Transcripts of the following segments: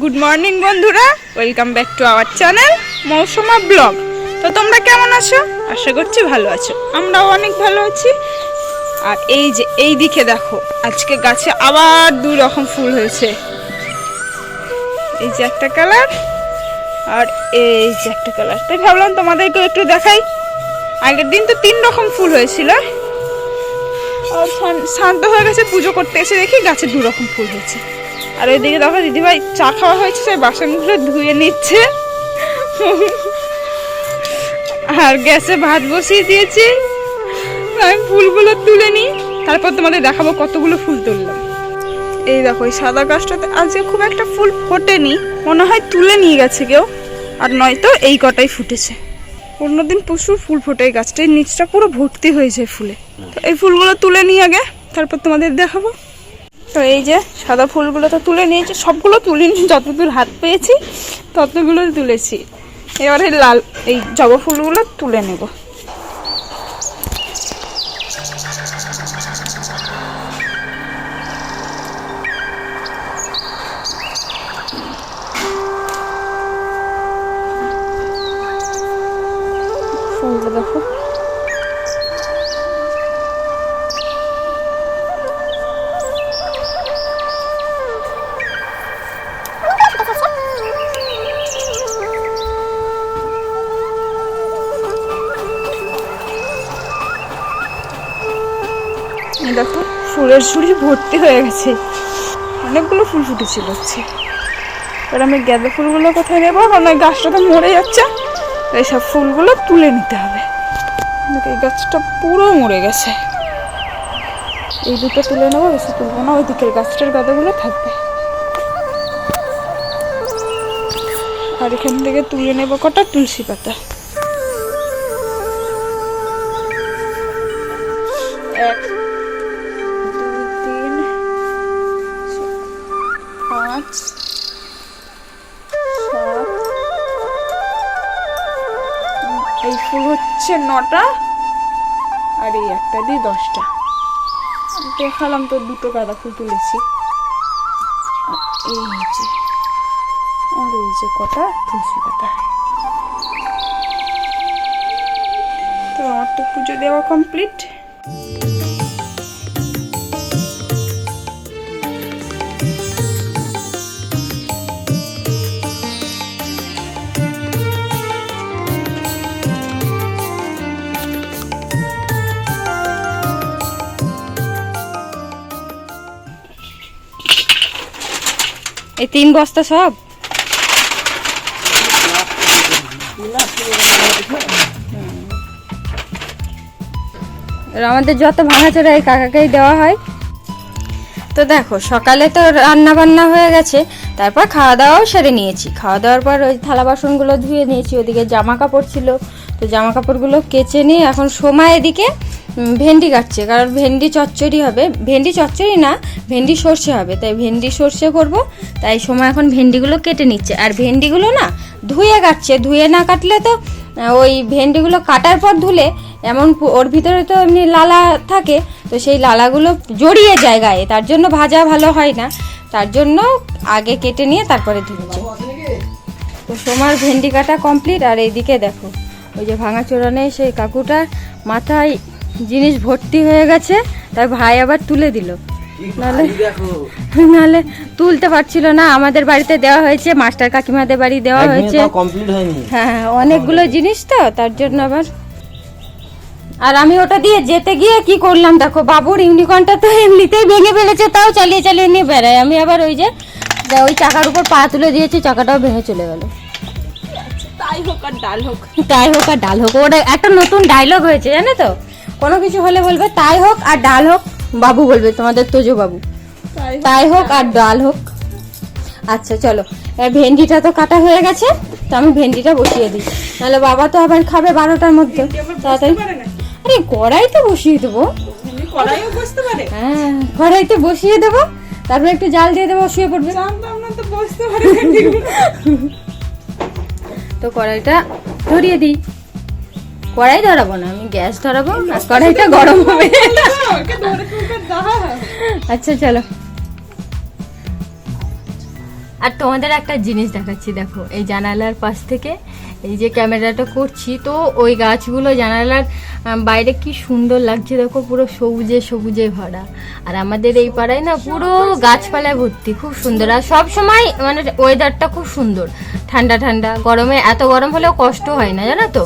Good morning বন্ধুরা। Welcome back to our channel Mousuma blog. তো তোমরা কেমন আছো? আশা করছি ভালো আছো। আমরাও অনেক ভালো আছি। আর এই যে, এই দিকে দেখো, আজকে গাছে আবার দু রকম ফুল হয়েছে। এই যে একটা কালার, আর এই যে একটা কালার। তাই ভাবলাম তোমাদেরকে একটু দেখাই। আগের দিন তো তিন রকম ফুল হয়েছিল। শান্ত হয়ে গেছে, পুজো করতে এসে দেখি গাছে দু রকম ফুল হয়েছে। আর ওইদিকে দেখো দিদিভাই চা খাওয়া হয়েছে, সেই বাসনগুলো ধুয়ে নিচ্ছে। আর গ্যাসে ভাত বসিয়ে দিয়েছি। আমি ফুলগুলো তুলে নিই। তারপর তোমাদের দেখাবো কতগুলো ফুল তুললাম। এই দেখো, এই সাদা গাছটাতে আজকে খুব একটা ফুল ফোটেনি। মনে হয় তুলে নিয়ে গেছে কেউ। আর নয়তো এই কটাই ফুটেছে। অন্যদিন প্রচুর ফুল ফোটে এই গাছটার নিচটা পুরো ভর্তি হয়েছে ফুলে। তো এই ফুলগুলো তুলে নিই আগে। তারপর তোমাদের দেখাবো। তো এই যে সাদা ফুলগুলো তো তুলে নিয়েছি, সবগুলো তুলিনি যতদূর হাত পেয়েছি ততগুলো তুলেছি। এবারে লাল, এই জবা ফুলগুলো তুলে নেব। ফুলের ঝুড়ি ভর্তি হয়ে গেছে। অনেকগুলো ফুল ফুটেছিল হচ্ছে এবার আমি গাঁদা ফুলগুলো কোথায় নেব? কারণ ওই গাছটা তো মরে যাচ্ছে। এইসব ফুলগুলো তুলে নিতে হবে। এই গাছটা পুরো মরে গেছে। এই দুটো তুলে নেব, বেশি তুলবো না ওই দিকের গাছটার গাদাগুলো থাকবে। আর এখান থেকে তুলে নেব কটা তুলসী পাতা। এই ফুল হচ্ছে নটা আর এই একটা দিয়ে দশটা। দেখালাম তো দুটো গাঁদা ফুল তুলেছি। এই হচ্ছে আর এই যে কটা তুলসী পাতা। তো আমার তো পুজো দেওয়া কমপ্লিট তিন বস্তা সব? আমাদের যত ভাঙাচোরা এই কাকাকেই দেওয়া হয়। তো দেখো, সকালে তো রান্না বান্না হয়ে গেছে, তারপর খাওয়া দাওয়াও সেরে নিয়েছি। খাওয়া দাওয়ার পর ওই থালা বাসনগুলো ধুয়ে নিয়েছি, ওদিকে জামা কাপড় ছিল। তো জামা কাপড়গুলো কেচে নিয়ে এখন সময় এদিকে ভেন্ডি কাটছে, কারণ ভেন্ডি চচ্চড়ি হবে। ভেন্ডি চচ্চড়ি না, ভেন্ডি সর্ষে হবে। তাই ভেন্ডি সর্ষে করব, তাই সময় এখন ভেন্ডিগুলো কেটে নিচ্ছে। আর ভেন্ডিগুলো না, ধুয়ে কাটছে। ধুয়ে না কাটলে তো ওই ভেন্ডিগুলো কাটার পর ধুলে এমন ওর ভিতরে তো এমনি লালা থাকে, তো সেই লালাগুলো জড়িয়ে যায় গায়ে। তার জন্য ভাজা ভালো হয় না। তার জন্য আগে কেটে নিয়ে তারপরে ধুচ্ছে। তো সোমার ভেন্ডি কাটা কমপ্লিট আর এইদিকে দেখো, ওই যে ভাঙা চোরানে সেই কাকুটার মাথায় জিনিস ভর্তি হয়ে গেছে তার ভাই আবার তুলে দিল। নাহলে নাহলে তুলতে পারছিল না আমাদের বাড়িতে দেওয়া হয়েছে মাস্টার কাকিমাদের বাড়ি দেওয়া হয়েছে। কমপ্লিট হ্যাঁ অনেকগুলো জিনিস তো তার জন্য আবার। আর আমি ওটা দিয়ে যেতে গিয়ে কি করলাম দেখো বাবুর ইউনিকর্নটা তো এমনিতেই ভেঙে ফেলেছে তাও চালিয়ে চালিয়ে নিয়ে বেড়ায়। আমি আবার ওই যে ওই চাকার উপর পা তুলে দিয়েছি চাকাটাও ভেঙে চলে গেল। তাই হোক আর ডাল হোক। তাই হোক আর ডাল হোক। ওটা একটা নতুন ডায়লগ হয়েছে জানো তো? কোনো কিছু হলে বলবে তাই হোক আর ডাল হোক। বাবু বলবে তোমাদের তোজো বাবু। তাই হোক। আর ডাল হোক। আচ্ছা চলো। ভেন্ডিটা তো কাটা হয়ে গেছে তো আমি ভেন্ডিটা বসিয়ে দিই। নাহলে বাবা তো আবার খাবে বারোটার মধ্যে। তাড়াতাড়ি। আরে কড়াইতে বসিয়ে দেবো। হ্যাঁ কড়াইতে বসিয়ে দেবো। তারপর একটু জাল দিয়ে দেবো শুয়ে পড়বে। তো কড়াইটা ধরিয়ে দিই। কড়াই ধরাবো না আমি গ্যাস ধরাবো আর কড়াইটা গরম হবে। আচ্ছা চলো। আর তোমাদের একটা জিনিস দেখাচ্ছি দেখো এই জানালার পাশ থেকে এই যে ক্যামেরাটা করছি তো ওই গাছগুলো জানালার বাইরে কি সুন্দর লাগছে দেখো পুরো সবুজে সবুজে ভরা। আর আমাদের এই পাড়ায় না পুরো গাছপালায় ভর্তি খুব সুন্দর। আর সব সময় মানে ওয়েদারটা খুব সুন্দর। ঠান্ডা ঠান্ডা গরমে এত গরম হলেও কষ্ট হয় না জানো তো?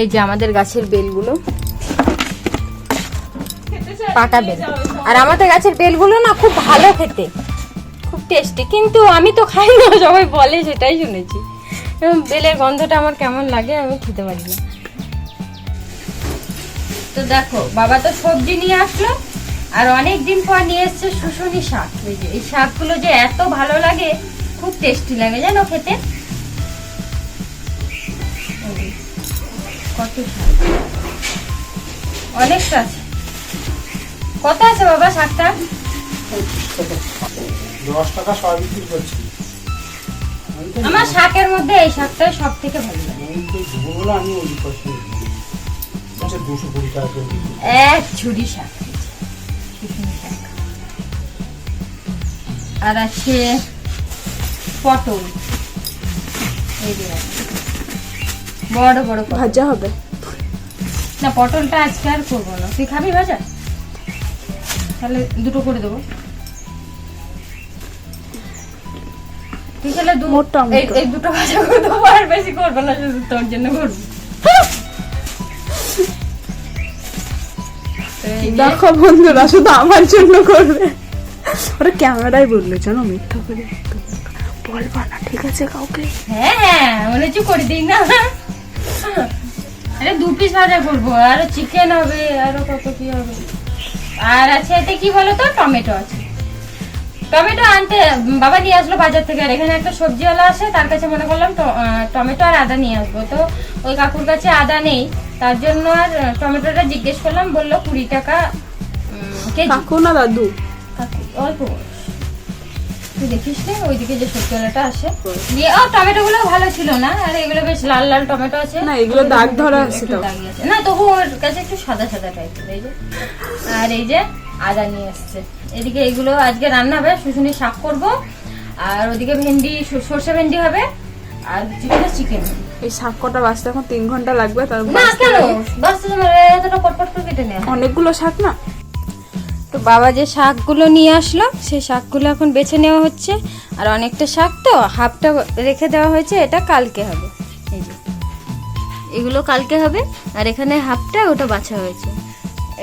এই যে আমাদের গাছের বেলগুলো। পাকা বেল। আর আমাদের গাছের বেলগুলো না খুব ভালো খেতে। খুব টেস্টি কিন্তু আমি তো খাই না, সবাই বলে সেটাই শুনেছি। বেলের গন্ধটা আমার কেমন লাগে আমি খেতে পারি না। তো দেখো, বাবা তো সবজি নিয়ে আসলো, আর অনেক দিন পর নিয়ে এসছে শুশুনি শাক। এই যে, এই শাকগুলো যে এত ভালো লাগে, খুব টেস্টি লাগে, জানো খেতে? কত অনেকটা আছে কত আছে বাবা শাকটা দশ টাকা সব বিক্রি করছি। আমার শাকের মধ্যে এই শাকটাই সব থেকে ভালো লাগে। আমি ওই পাশে আচ্ছা দুশো কুড়ি টাকা। এক ঝুড়ি শাক। আর আছে পটল। এই। বড় বড় ভাজা হবে। না পটলটা আজকে আর করব না। তুই খাবি ভাজা? তাহলে দুটো করে দেবো। তুই। এই- এই দুটো ভাজা করে দেবো আর বেশি করব না শুধু তোর জন্য করব। দেখো বন্ধুরা শুধু আমার জন্য করবে। ওরা ক্যামেরায় বললে জানো মিথ্যা করে বলবা না ঠিক আছে কাউকে? হ্যাঁ হ্যাঁ মনে হচ্ছে করে দিই না। আরে দু পিস ভাজা করব আর চিকেন হবে আরও কত কি হবে। আর আছে এতে কি বলো তো টমেটো আছে। টমেটো আনতে বাবা নিয়ে আসলো বাজার থেকে আর এখানে একটা সবজিওয়ালা আসে তার কাছে মনে করলাম টমেটো আর আদা নিয়ে আসব। তো ওই কাকুর কাছে আদা নেই তার জন্য আর টমেটোটা জিজ্ঞেস করলাম বলল কুড়ি টাকা কাকু না দাদু? অল্প। তুই দেখিস না? ওইদিকে যে সবজিওয়ালাটা আসে। দিয়ে ও টমেটো গুলো ভালো ছিল না? আর এগুলো বেশ লাল লাল টমেটো আছে। না, এগুলো দাগ ধরা আছে। তো। না তবু ওর কাছে একটু সাদা সাদা টাইপের এই যে। আর এই যে আদা নিয়ে এসছে। এদিকে এগুলো আজকে রান্না হবে শুশুনি শাক করব। আর ওদিকে ভেন্ডি সর্ষে ভেন্ডি হবে। আর চিকেন চিকেন। এই শাক কটা বাঁচতে এখন তিন ঘণ্টা লাগবে তার না বাঁচতে কেন। তোমার এতটা পটপট করে কেটে নেয় অনেকগুলো শাক না? তো বাবা যে শাকগুলো নিয়ে আসলো, সেই শাকগুলো এখন বেছে নেওয়া হচ্ছে। আর অনেকটা শাক তো হাফটা রেখে দেওয়া হয়েছে, এটা কালকে হবে। এই যে। এগুলো কালকে হবে, আর এখানে হাফটা ওটা বাছা হয়েছে।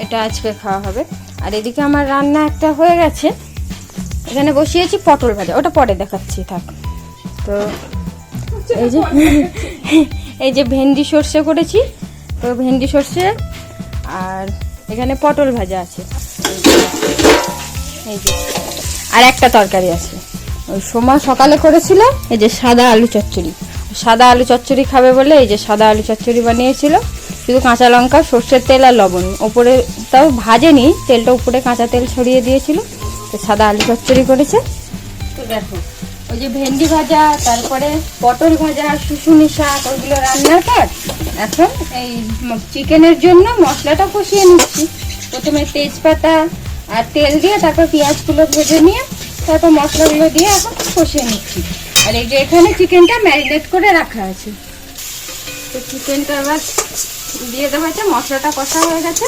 এটা আজকে খাওয়া হবে। আর এদিকে আমার রান্না একটা হয়ে গেছে। এখানে বসিয়েছি পটল ভাজা, ওটা পরে দেখাচ্ছি, থাক। তো এই যে এই যে ভেন্ডি সর্ষে করেছি, তো ভেন্ডি সর্ষে আর এখানে পটল ভাজা আছে। এই যে। আর একটা তরকারি আছে। ওই সময় সকালে করেছিল এই যে সাদা আলু চচ্চড়ি। সাদা আলু চচ্চড়ি খাবে বলে এই যে সাদা আলু চচ্চড়ি বানিয়েছিল। শুধু কাঁচা লঙ্কা, সর্ষের তেল আর লবণ। ওপরে তাও ভাজেনি, তেলটা উপরে কাঁচা তেল ছড়িয়ে দিয়েছিল। তো সাদা আলু চচ্চড়ি করেছে। তো দেখো, ওই যে ভেন্ডি ভাজা, তারপরে পটল ভাজা, শুশুনি শাক, ওইগুলো রান্নার পর এখন এই চিকেনের জন্য মশলাটা কষিয়ে নিচ্ছি। প্রথমে তেজপাতা আর তেল দিয়ে তারপর পেঁয়াজগুলো ভেজে নিয়ে তারপর মশলাগুলো দিয়ে এখন কষিয়ে নিচ্ছি। আর এই যে এখানে চিকেনটা ম্যারিনেট করে রাখা আছে। তো চিকেনটা এবার দিয়ে দেওয়া হয়েছে, মশলাটা কষা হয়ে গেছে।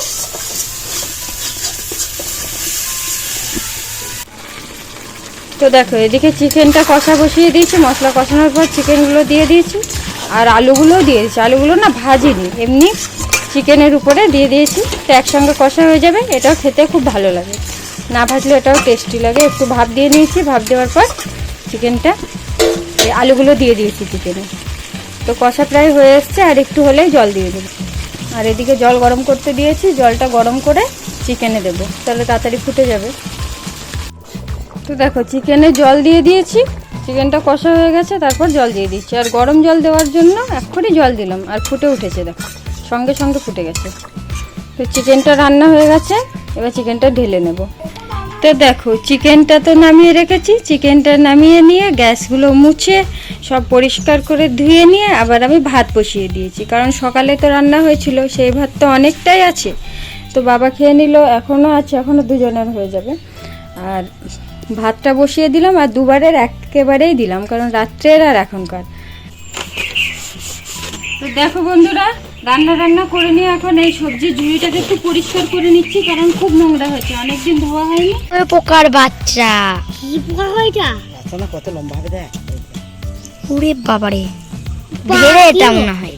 তো দেখো, এদিকে চিকেনটা কষা বসিয়ে দিয়েছি, মশলা কষানোর পর চিকেনগুলো দিয়ে দিয়েছি। আর আলুগুলোও দিয়ে দিয়েছি। আলুগুলো না ভাজিনি, এমনি চিকেনের উপরে দিয়ে দিয়েছি। তো একসঙ্গে কষা হয়ে যাবে। এটাও খেতে খুব ভালো লাগে। না ভাজলে এটাও টেস্টি লাগে। একটু ভাপ দিয়ে নিয়েছি। ভাপ দেওয়ার পর চিকেনটা আলুগুলো দিয়ে দিয়েছি চিকেনে। তো কষা প্রায় হয়ে এসছে। আর একটু হলেই জল দিয়ে দেবো। আর এদিকে জল গরম করতে দিয়েছি। জলটা গরম করে চিকেনে দেবো। তাহলে তাড়াতাড়ি ফুটে যাবে। তো দেখো, চিকেনে জল দিয়ে দিয়েছি। চিকেনটা কষা হয়ে গেছে। তারপর জল দিয়ে দিচ্ছি। আর গরম জল দেওয়ার জন্য এক্ষুনি জল দিলাম। আর ফুটে উঠেছে, দেখো। সঙ্গে সঙ্গে ফুটে গেছে। তো চিকেনটা রান্না হয়ে গেছে, এবার চিকেনটা ঢেলে নেব। তো দেখো চিকেনটা তো নামিয়ে রেখেছি। চিকেনটা নামিয়ে নিয়ে গ্যাসগুলো মুছে সব পরিষ্কার করে ধুয়ে নিয়ে আবার আমি ভাত বসিয়ে দিয়েছি। কারণ সকালে তো রান্না হয়েছিল, সেই ভাত তো অনেকটাই আছে। তো বাবা খেয়ে নিল এখনও আছে এখনও দুজনের হয়ে যাবে। আর ভাতটা বসিয়ে দিলাম আর দুবারের একেবারেই দিলাম, কারণ রাত্রের আর এখনকার। তো দেখো বন্ধুরা রান্না রান্না করে নিয়ে এখন এই সবজির ঝুড়িটাকে একটু পরিষ্কার করে নিচ্ছি কারণ খুব নোংরা হয়েছে। অনেকদিন ধোয়া হয়নি। ওই পোকার বাচ্চা। কি পোকা হয় এটা? আচ্ছা না কত লম্বা হবে দেখ। উড়ে বাবারে। ধেড়ে এটা মনে হয়।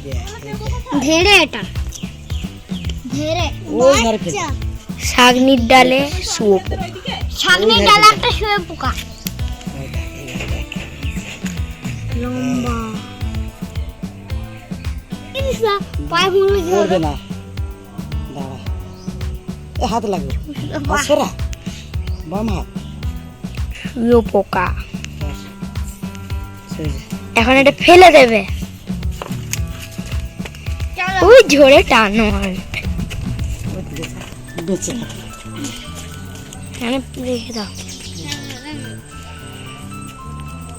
ধেড়ে এটা। ধেড়ে। ধারে শাগনির ডালে শুয়ো পোকা। শাগনির ডালে একটা শুয়ে পোকা লম্বা পায়ে মুড়ে করবে না। দাঁড়া। এ হাত লাগবে হাত বাম হাত। শুয়ো পোকা। ব্যাস। সেই যে। এখন এটা ফেলে দেবে। ওই ঝরে টানো আর। বেঁচে থাক। রেখে দাও।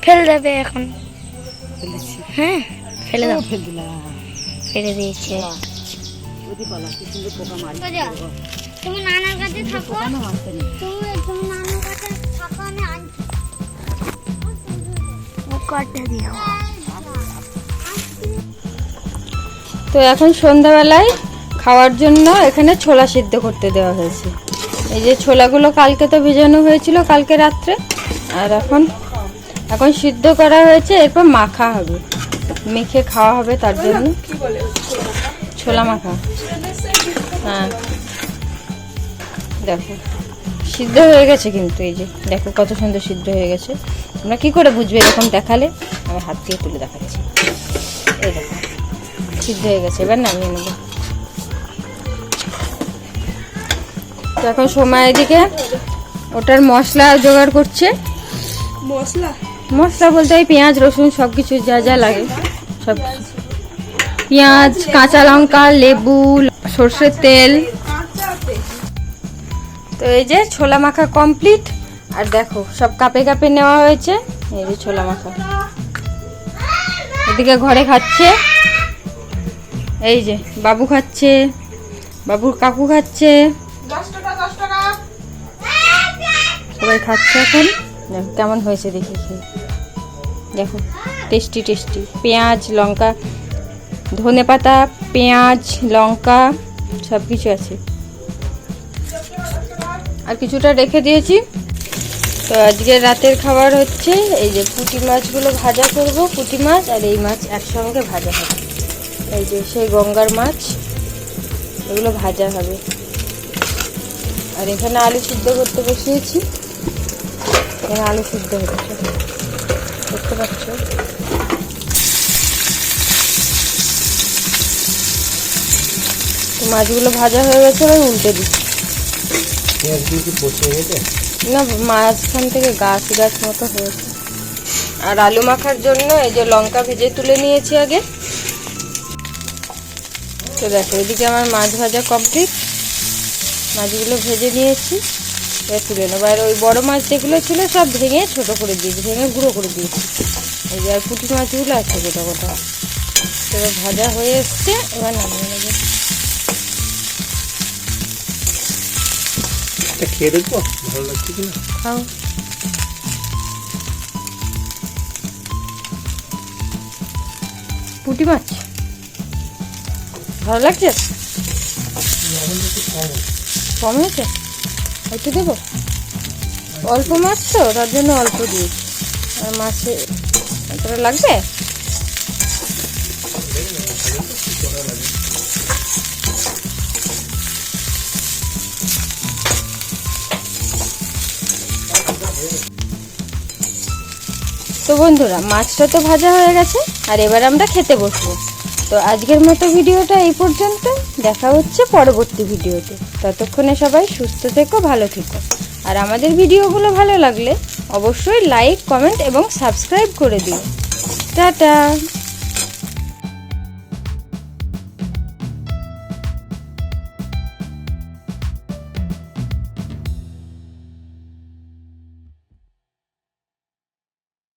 ফেলে দেবে এখন। হ্যাঁ ফেলে দাও। ফেল দিলাম। ফেলে দিয়েছে। ওদি পালা, কি সুন্দর পোকা মারি। তুমি নানার কাছে থাকো। পোকা মারতে নেই। তুমি তুমি নানার কাছে থাকো আমি আনছি। পোকাটা দিও। তো এখন সন্ধ্যাবেলায় খাওয়ার জন্য এখানে ছোলা সিদ্ধ করতে দেওয়া হয়েছে। এই যে ছোলাগুলো কালকে তো ভেজানো হয়েছিল কালকে রাত্রে। আর এখন এখন সিদ্ধ করা হয়েছে এরপর মাখা হবে। মেখে খাওয়া হবে তার জন্য। ছোলা মাখা। হ্যাঁ। দেখো সিদ্ধ হয়ে গেছে কিন্তু এই যে। দেখো কত সুন্দর সিদ্ধ হয়ে গেছে। তোমরা কি করে বুঝবে এরকম দেখালে? আমি হাত দিয়ে তুলে দেখাচ্ছি। এই দেখো সিদ্ধ হয়ে গেছে। এবার নামিয়ে নেব। তো এখন সময় এদিকে। ওটার মশলা জোগাড় করছে। মশলা? মশলা বলতে ওই পেঁয়াজ রসুন সব কিছু যা যা লাগে সব। পেঁয়াজ কাঁচা লঙ্কা লেবু সর্ষের তেল। তো এই যে ছোলা মাখা কমপ্লিট আর দেখো সব কাপে কাপে নেওয়া হয়েছে। এই যে ছোলা মাখা। এদিকে ঘরে খাচ্ছে। এই যে বাবু খাচ্ছে বাবুর কাকু খাচ্ছে। সবাই খাচ্ছে এখন। দেখো কেমন হয়েছে দেখি, দেখো। Tasty tasty. পেঁয়াজ, লঙ্কা, ধনে পাতা, পেঁয়াজ, লঙ্কা সব কিছু আছে। আর কিছুটা রেখে দিয়েছি। তো আজকে রাতের খাবার হচ্ছে, এই যে পুঁটি মাছগুলো ভাজা করব, পুঁটি মাছ আর এই মাছ একসঙ্গে ভাজা হবে। এই যে সেই গঙ্গার মাছ, এগুলো ভাজা হবে। আর এখানে আলু সিদ্ধ করতে বসিয়েছি। এখানে আলু সিদ্ধ হচ্ছে। দেখতে পাচ্ছ? তো মাছগুলো ভাজা হয়ে গেছে এবার উল্টে দিচ্ছি? না মাঝখান থেকে গাছ গাছ মতো হয়েছে। আর আলু মাখার জন্য এই যে লঙ্কা ভেজে তুলে নিয়েছি আগে। তো দেখো এদিকে আমার মাছ ভাজা কমপ্লিট। মাছগুলো ভেজে নিয়েছি। এবার তুলে নেব। আর ওই বড়ো মাছ যেগুলো ছিল সব ভেঙে ছোট করে দিয়েছি ভেঙে গুঁড়ো করে দিয়েছি। এই যে আর পুঁটি মাছগুলো আছে গোটা গোটা। এবার ভাজা হয়ে এসছে এবার নামিয়ে নেব। খেয়ে দেখব? ভালো লাগছে কিনা? খাও। পুঁটি মাছ? ভালো লাগছে? কম হয়েছে? একটু দেবো? অল্প মাছ তো, তার জন্য অল্প দিয়েছি আর মাছে এতটা লাগবে? তো বন্ধুরা, মাছটা তো ভাজা হয়ে গেছে, আর এবার আমরা খেতে বসবো। তো আজকের মতো ভিডিওটা এই পর্যন্ত। দেখা হচ্ছে পরবর্তী ভিডিওতে। ততক্ষণে সবাই সুস্থ থেকো, ভালো থেকো। আর আমাদের ভিডিওগুলো ভালো লাগলে অবশ্যই লাইক কমেন্ট এবং সাবস্ক্রাইব করে দিও। টাটা!